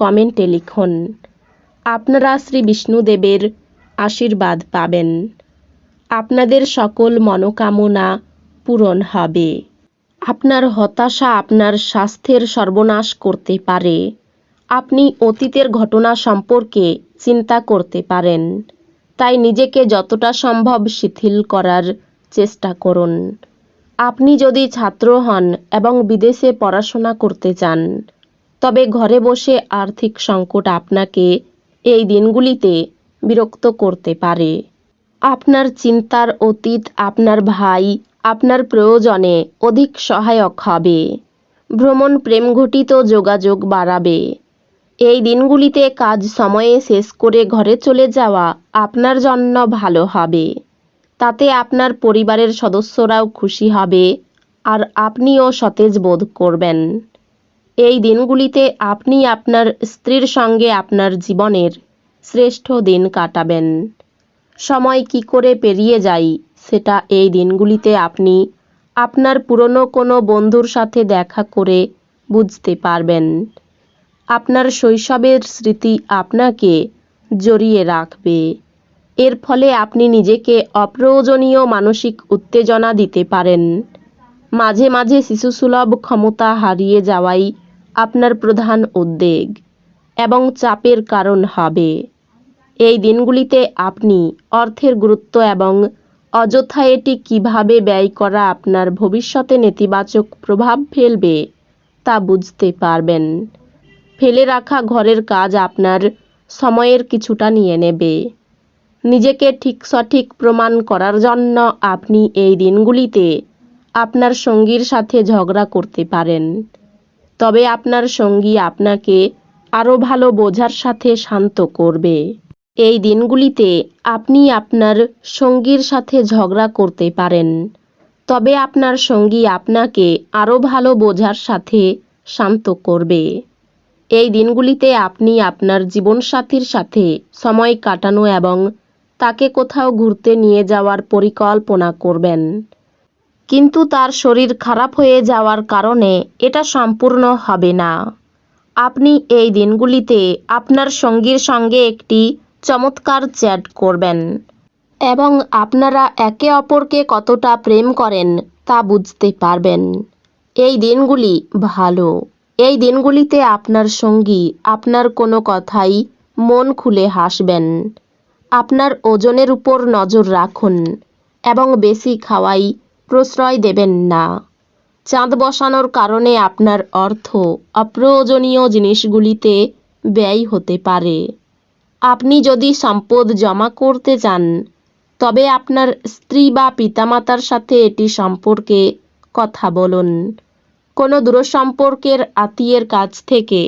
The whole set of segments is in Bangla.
কমেন্টে লিখুন, আপনারা শ্রী বিষ্ণুদেবের আশীর্বাদ পাবেন। আপনাদের সকল মনোকামনা পূরণ হবে। আপনার হতাশা আপনার স্বাস্থ্যের সর্বনাশ করতে পারে। আপনি অতীতের ঘটনা সম্পর্কে চিন্তা করতে পারেন। তাই নিজেকে যতটা সম্ভব শিথিল করার চেষ্টা করুন। আপনি যদি ছাত্র হন এবং বিদেশে পড়াশোনা করতে চান তবে ঘরে বসে আর্থিক সংকট আপনাকে এই দিনগুলিতে বিরক্ত করতে পারে। আপনার চিন্তার অতীত, আপনার ভাই, আপনার প্রয়োজনে অধিক সহায়ক হবে। ভ্রমণ প্রেমঘটিত যোগাযোগ বাড়াবে। এই দিনগুলিতে কাজ সময়ে শেষ করে ঘরে চলে যাওয়া আপনার জন্য ভালো হবে। তাতে আপনার পরিবারের সদস্যরাও খুশি হবে আর আপনিও সতেজ বোধ করবেন। এই দিনগুলিতে আপনি আপনার স্ত্রীর সঙ্গে আপনার জীবনের শ্রেষ্ঠ দিন কাটাবেন। সময় কি করে পেরিয়ে যায় সেটা এই দিনগুলিতে আপনি আপনার পুরনো কোনো বন্ধুর সাথে দেখা করে বুঝতে পারবেন। আপনার শৈশবের স্মৃতি আপনাকে জড়িয়ে রাখবে। এর ফলে আপনি নিজেকে অপ্রয়োজনীয় মানসিক উত্তেজনা দিতে পারেন। মাঝে মাঝে শিশুসুলভ ক্ষমতা হারিয়ে যাওয়াই আপনার প্রধান উদ্বেগ এবং চাপের কারণ হবে। এই দিনগুলিতে আপনি অর্থের গুরুত্ব এবং অযথা এটি কীভাবে ব্যয় করা আপনার ভবিষ্যতে নেতিবাচক প্রভাব ফেলবে তা বুঝতে পারবেন। ফেলে রাখা ঘরের কাজ আপনার সময়ের কিছুটা নিয়ে নেবে। নিজেকে ঠিক সঠিক প্রমাণ করার জন্য আপনি এই দিনগুলিতে আপনার সঙ্গীর সাথে ঝগড়া করতে পারেন। তবে আপনার সঙ্গী আপনাকে আরও ভালো বোঝার সাথে শান্ত করবে। এই দিনগুলিতে আপনি আপনার সঙ্গীর সাথে ঝগড়া করতে পারেন। তবে আপনার সঙ্গী আপনাকে আরও ভালো বোঝার সাথে শান্ত করবে। এই দিনগুলিতে আপনি আপনার জীবনসাথীর সাথে সময় কাটানো এবং তাকে কোথাও ঘুরতে নিয়ে যাওয়ার পরিকল্পনা করবেন। কিন্তু তার শরীর খারাপ হয়ে যাওয়ার কারণে এটা সম্পূর্ণ হবে না। আপনি এই দিনগুলিতে আপনার সঙ্গীর সঙ্গে একটি চমৎকার চ্যাট করবেন এবং আপনারা একে অপরকে কতটা প্রেম করেন তা বুঝতে পারবেন। এই দিনগুলি ভালো। এই দিনগুলিতে আপনার সঙ্গী আপনার কোনো কথাই মন খুলে হাসবেন। আপনার ওজনের উপর নজর রাখুন এবং বেশি খাওয়াই প্রশ্রয় দেবেন না। চাঁদ বসানোর কারণে আপনার অর্থ অপ্রয়োজনীয় জিনিসগুলিতে ব্যয় হতে পারে। আপনি যদি সম্পদ জমা করতে চান, তবে আপনার স্ত্রী বা পিতামাতার সাথে এটি সম্পর্কে কথা বলুন। কোনো দূরসম্পর্কের আত্মীয়ের কাছ থেকে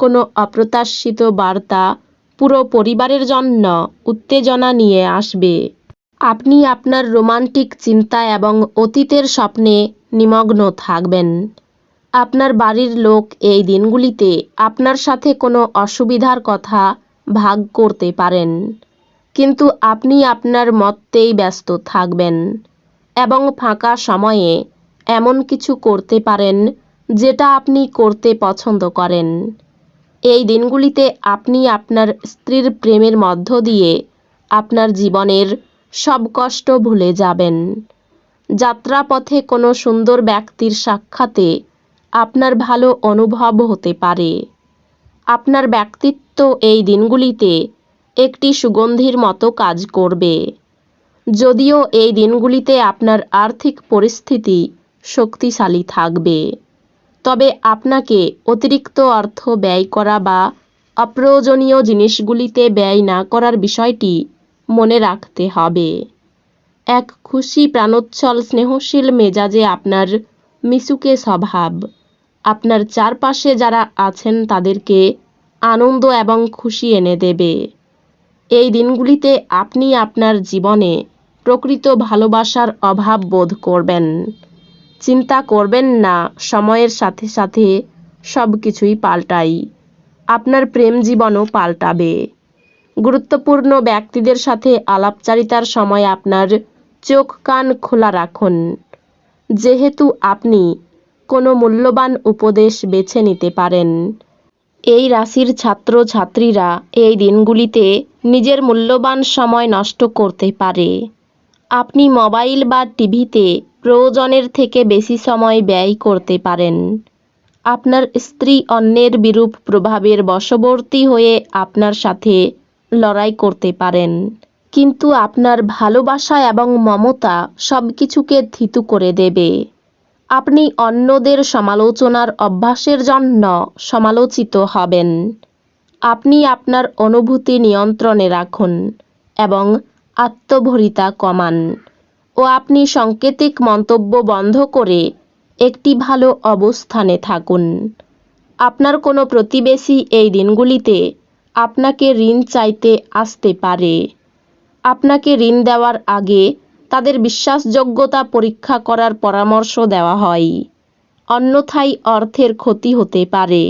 কোনো অপ্রত্যাশিত বার্তা পুরো পরিবারের জন্য উত্তেজনা নিয়ে আসবে। আপনি আপনার রোমান্টিক চিন্তা এবং অতীতের স্বপ্নে নিমগ্ন থাকবেন। আপনার বাড়ির লোক এই দিনগুলিতে আপনার সাথে কোনো অসুবিধার কথা ভাগ করতে পারেন, কিন্তু আপনি আপনার মতেই ব্যস্ত থাকবেন এবং ফাঁকা সময়ে এমন কিছু করতে পারেন যেটা আপনি করতে পছন্দ করেন। এই দিনগুলিতে আপনি আপনার স্ত্রীর প্রেমের মধ্য দিয়ে আপনার জীবনের সব কষ্ট ভুলে যাবেন। যাত্রাপথে কোনো সুন্দর ব্যক্তির সাক্ষাতে আপনার ভালো অনুভব হতে পারে। আপনার ব্যক্তিত্ব এই দিনগুলিতে একটি সুগন্ধির মতো কাজ করবে। যদিও এই দিনগুলিতে আপনার আর্থিক পরিস্থিতি শক্তিশালী থাকবে। তবে আপনাকে অতিরিক্ত অর্থ ব্যয় করা বা অপ্রয়োজনীয় জিনিসগুলিতে ব্যয় না করার বিষয়টি মনে রাখতে হবে। এক খুশি প্রাণোচ্ছল স্নেহশীল মেজাজে আপনার মিশুকে স্বভাব, আপনার চারপাশে যারা আছেন তাদেরকে আনন্দ এবং খুশি এনে দেবে। এই দিনগুলিতে আপনি আপনার জীবনে প্রকৃত ভালোবাসার অভাব বোধ করবেন। চিন্তা করবেন না, সময়ের সাথে সাথে সব কিছুই পাল্টাই। আপনার প্রেম জীবনও পাল্টাবে। গুরুত্বপূর্ণ ব্যক্তিদের সাথে আলাপচারিতার সময় আপনার চোখ কান খোলা রাখুন। যেহেতু আপনি কোনো মূল্যবান উপদেশ বেছে নিতে পারেন, এই রাশির ছাত্র ছাত্রীরা এই দিনগুলিতে নিজের মূল্যবান সময় নষ্ট করতে পারে। আপনি মোবাইল বা টিভিতে প্রয়োজনের থেকে বেশি সময় ব্যয় করতে পারেন। আপনার স্ত্রী অন্যের বিরূপ প্রভাবের বশবর্তী হয়ে আপনার সাথে লড়াই করতে পারেন। কিন্তু আপনার ভালোবাসা এবং মমতা সব কিছুকে থিতু করে দেবে। আপনি অন্যদের সমালোচনার অভ্যাসের জন্য সমালোচিত হবেন। আপনি আপনার অনুভূতি নিয়ন্ত্রণে রাখুন এবং আত্মভরিতা কমান ও আপনি সাংকেতিক মন্তব্য বন্ধ করে একটি ভালো অবস্থানে থাকুন। আপনার কোনো প্রতিবেশী এই দিনগুলিতে আপনাকে ঋণ চাইতে আসতে পারে। আপনাকে ঋণ দেওয়ার আগে তাদের বিশ্বাসযোগ্যতা পরীক্ষা করার পরামর্শ দেওয়া হয়। অন্যথায় অর্থের ক্ষতি হতে পারে।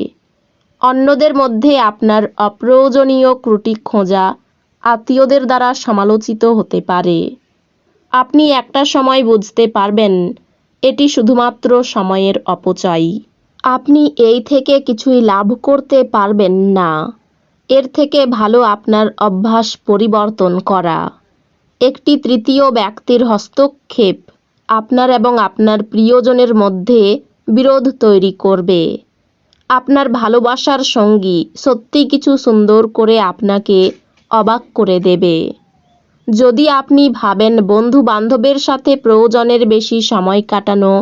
অন্যদের মধ্যে আপনার অপ্রয়োজনীয় ক্রুটি খোঁজা আত্মীয়দের দ্বারা সমালোচিত হতে পারে। আপনি একটা সময় বুঝতে পারবেন, এটি শুধুমাত্র সময়ের অপচয়। আপনি এই থেকে কিছুই লাভ করতে পারবেন না। এর থেকে ভালো আপনার অভ্যাস পরিবর্তন করা। একটি তৃতীয় ব্যক্তির হস্তক্ষেপ আপনার এবং আপনার প্রিয়জনের মধ্যে বিরোধ তৈরি করবে। আপনার ভালোবাসার সঙ্গী সত্যি কিছু সুন্দর করে আপনাকে অবাক করে দেবে। যদি আপনি ভাবেন বন্ধু বান্ধবের সাথে প্রয়োজনের বেশি সময় কাটানো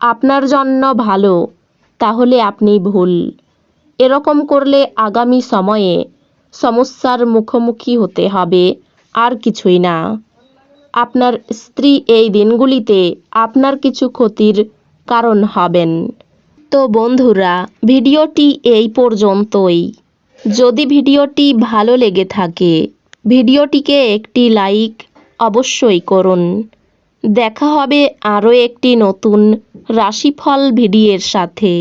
আপনার জন্য ভালো, তাহলে আপনি ভুল। এরকম করলে আগামী সময়ে সমস্যার মুখোমুখি হতে হবে, আর কিছুই না। আপনার স্ত্রী এই দিনগুলিতে আপনার কিছু ক্ষতির কারণ হবেন। তো বন্ধুরা, ভিডিওটি এই পর্যন্তই। যদি ভিডিওটি ভালো লেগে থাকে, ভিডিওটিকে একটি লাইক অবশ্যই করুন। দেখা হবে আরও একটি নতুন রাশিফল ভিডিওর সাথে।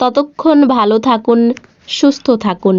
ততক্ষণ ভালো থাকুন, সুস্থ থাকুন।